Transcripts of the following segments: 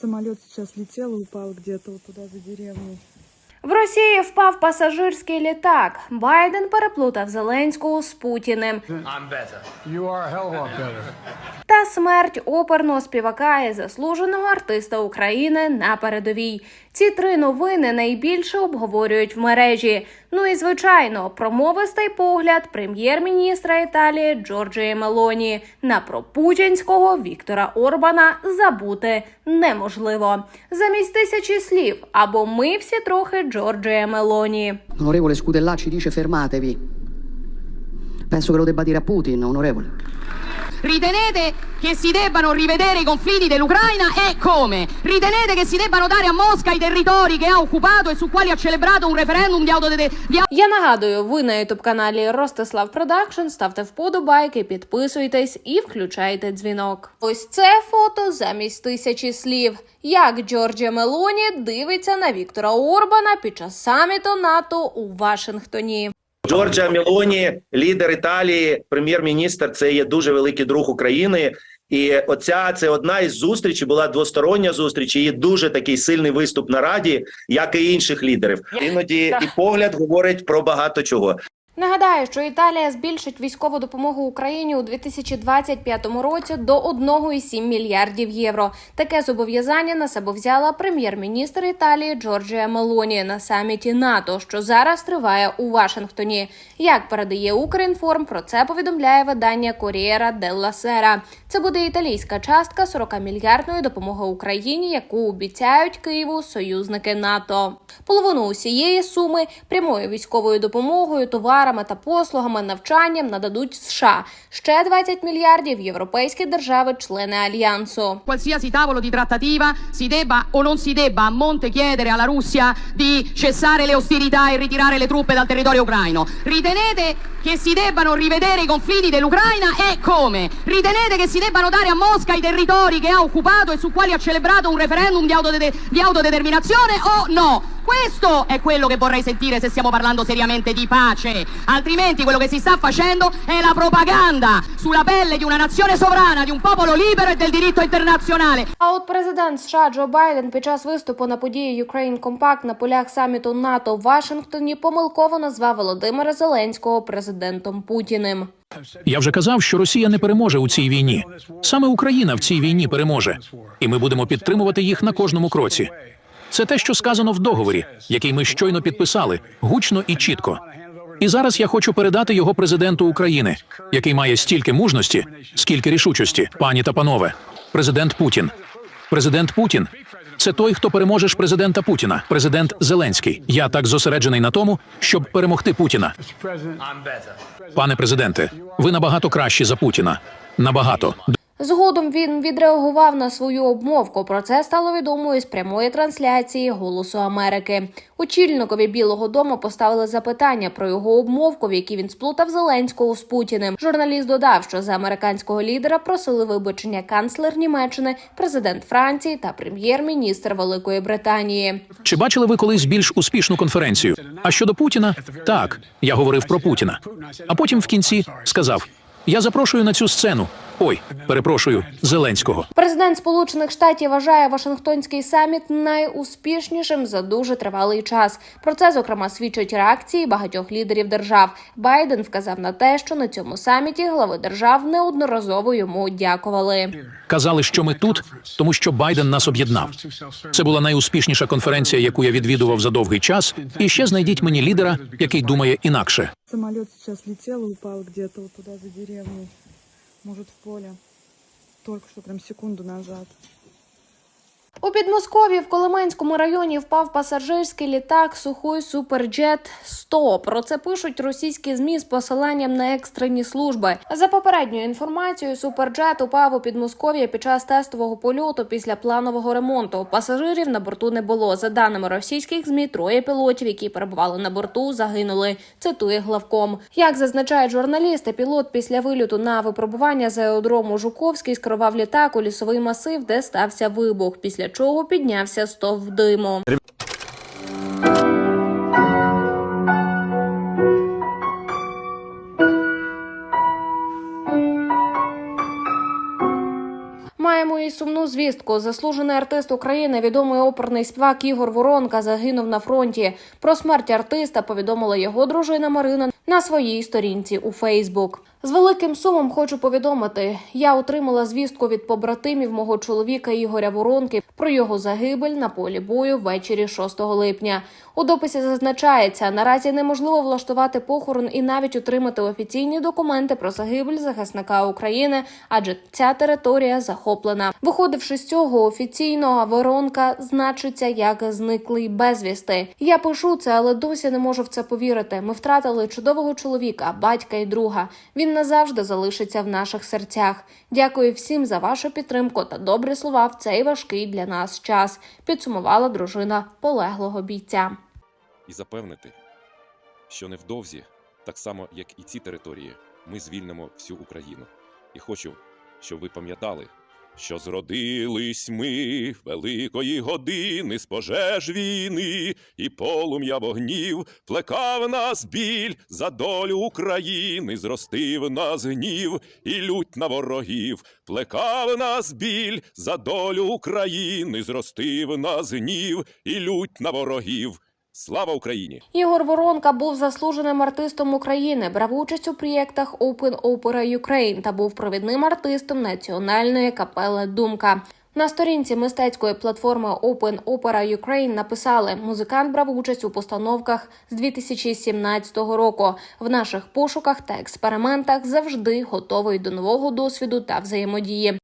Самолет сейчас летел и упал где-то вот туда за деревней. В Росії впав пасажирський літак. Байден переплутав Зеленського з Путіним. I'm better. You are a hell of a better. Та смерть оперного співака і заслуженого артиста України на передовій. Ці три новини найбільше обговорюють в мережі. Ну і звичайно, промовистий погляд прем'єр-міністра Італії Джорджії Мелоні на пропутінського Віктора Орбана забути неможливо. Замість тисячі слів або ми всі трохи Джорджія Мелоні. Onorevole Scudellacci dice fermatevi. Penso che lo debba dire a Putin, onorevole. Ritenete che si debbano rivedere i confini dell'Ucraina e come? Ritenete che si debbano dare a Mosca i territori che ha occupato e su quali ha celebrato un referendum di autodeterminazione? Я нагадую, ви на ютуб каналі Ростислав Продакшн. Ставте вподобайки, підписуйтесь і включайте дзвінок. Ось це фото замість тисячі слів. Як Джорджія Мелоні дивиться на Віктора Орбана під час саміту НАТО у Вашингтоні. Джорджа Мілоні, лідер Італії, прем'єр-міністр, це є дуже великий друг України. І оця це одна із зустрічей, була двостороння зустріч. і дуже такий сильний виступ на раді, як і інших лідерів. Іноді і погляд говорить про багато чого. Нагадаю, що Італія збільшить військову допомогу Україні у 2025 році до 1,7 мільярдів євро. Таке зобов'язання на себе взяла прем'єр-міністр Італії Джорджія Мелоні на саміті НАТО, що зараз триває у Вашингтоні. Як передає Укрінформ, про це повідомляє видання Корієра Делла Сера. Це буде італійська частка 40-мільярдної допомоги Україні, яку обіцяють Києву союзники НАТО. Половину усієї суми прямою військовою допомогою, товарами та послугами, навчанням нададуть США. Ще 20 мільярдів європейські держави-члени альянсу. Qualsiasi tavolo di trattativa si debba o non si debba a monte chiedere alla Russia di cessare le ostilità e ritirare le truppe dal territorio ucraino. Ritenete che si debbano rivedere i confini dell'Ucraina e come? Ritenete che si debbano dare a Mosca i territori che ha occupato e su quali ha celebrato un referendum di, autodete- di autodeterminazione o no? Questo è quello che vorrei sentire se stiamo parlando seriamente di pace. Altrimenti quello che si sta facendo è la propaganda sulla pelle di una nazione sovrana, di un popolo libero e del diritto internazionale. А от президент США Джо Байден під час виступу на події Ukraine Compact на полях саміту НАТО в Вашингтоні помилково назвав Володимира Зеленського президентом Путіним. Я вже казав, що Росія не переможе у цій війні. Саме Україна в цій війні переможе, і ми будемо підтримувати їх на кожному кроці. Це те, що сказано в договорі, який ми щойно підписали, гучно і чітко. І зараз я хочу передати його президенту України, який має стільки мужності, скільки рішучості, пані та панове. Президент Путін. Президент Путін це той, хто переможе ж президента Путіна, президент Зеленський. Я так зосереджений на тому, щоб перемогти Путіна. Пане президенте, ви набагато кращі за Путіна. Набагато. Згодом він відреагував на свою обмовку. Про це стало відомо із прямої трансляції Голосу Америки. Очільникові Білого Дому поставили запитання про його обмовку, в якій він сплутав Зеленського з Путіним. Журналіст додав, що за американського лідера просили вибачення канцлер Німеччини, президент Франції та прем'єр-міністр Великої Британії. Чи бачили ви колись більш успішну конференцію? А щодо Путіна, так, я говорив про Путіна. А потім в кінці сказав: Я запрошую на цю сцену. Ой, перепрошую, Зеленського. Президент Сполучених Штатів вважає Вашингтонський саміт найуспішнішим за дуже тривалий час. Про це зокрема свідчать реакції багатьох лідерів держав. Байден вказав на те, що на цьому саміті глави держав неодноразово йому дякували. Казали, що ми тут, тому що Байден нас об'єднав. Це була найуспішніша конференція, яку я відвідував за довгий час. І ще знайдіть мені лідера, який думає інакше. Самолет сейчас летел и упал где-то туда за деревней. Может, в поле. Только что, прям секунду назад. У Підмосков'ї в Коломенському районі впав пасажирський літак Сухой Суперджет 100 Про це пишуть російські змі з посиланням на екстрені служби. За попередньою інформацією, Суперджет упав у Підмосков'я під час тестового польоту після планового ремонту. Пасажирів на борту не було. За даними російських змі, троє пілотів, які перебували на борту, загинули. Цитує главком. Як зазначають журналісти, пілот після вильоту на випробування з аеродрому Жуковський скерував літак у лісовий масив, де стався вибух. Після чого піднявся стовп диму. Маємо і сумну звістку. Заслужений артист України, відомий оперний співак Ігор Воронка загинув на фронті. Про смерть артиста повідомила його дружина Марина на своїй сторінці у Фейсбук. З великим сумом хочу повідомити, я отримала звістку від побратимів мого чоловіка Ігоря Воронки про його загибель на полі бою ввечері 6 липня. У дописі зазначається, наразі неможливо влаштувати похорон і навіть отримати офіційні документи про загибель захисника України, адже ця територія захоплена. Виходивши з цього офіційно, Воронка значиться як зниклий безвісти. Я пишу це, але досі не можу в це повірити. Ми втратили чудового чоловіка, батька і друга. Він назавжди залишиться в наших серцях. Дякую всім за вашу підтримку та добрі слова в цей важкий для нас час. Підсумувала дружина полеглого бійця. і запевнити, що невдовзі, так само як і ці території, ми звільнимо всю Україну. І хочу, щоб ви пам'ятали, що зродились ми великої години з пожеж війни, і полум'я вогнів плекав нас біль за долю України, зростив нас гнів і лють на ворогів, плекав нас біль за долю України, зростив нас гнів і лють на ворогів. Слава Україні! Ігор Воронка був заслуженим артистом України, брав участь у проєктах Open Opera Ukraine та був провідним артистом національної капели Думка. На сторінці мистецької платформи Open Opera Ukraine написали: музикант брав участь у постановках з 2017 року. В наших пошуках та експериментах завжди готовий до нового досвіду та взаємодії.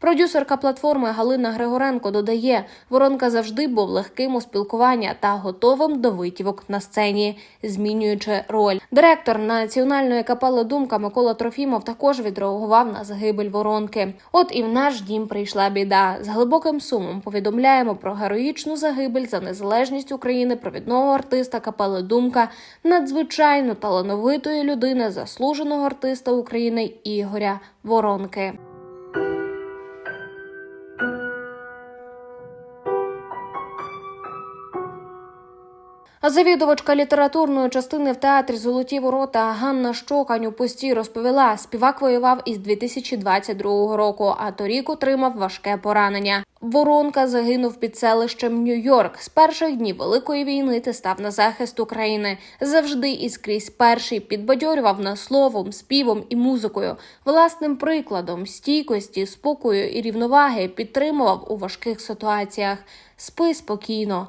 Продюсерка платформи Галина Григоренко додає, Воронка завжди був легким у спілкуванні та готовим до витівок на сцені, змінюючи роль. Директор національної капели Думка Микола Трофімов також відреагував на загибель воронки. От і в наш дім прийшла біда. З глибоким сумом повідомляємо про героїчну загибель за незалежність України провідного артиста капели Думка, надзвичайно талановитої людини, заслуженого артиста України Ігоря Воронки. Завідувачка літературної частини в театрі Золоті ворота Ганна Щокань у розповіла, співак воював із 2022 року, а торік отримав важке поранення. Воронка загинув під селищем Нью-Йорк. З перших днів великої війни ти став на захист України. Завжди і скрізь перший підбадьорював нас словом, співом і музикою. Власним прикладом стійкості, спокою і рівноваги підтримував у важких ситуаціях. Спи спокійно.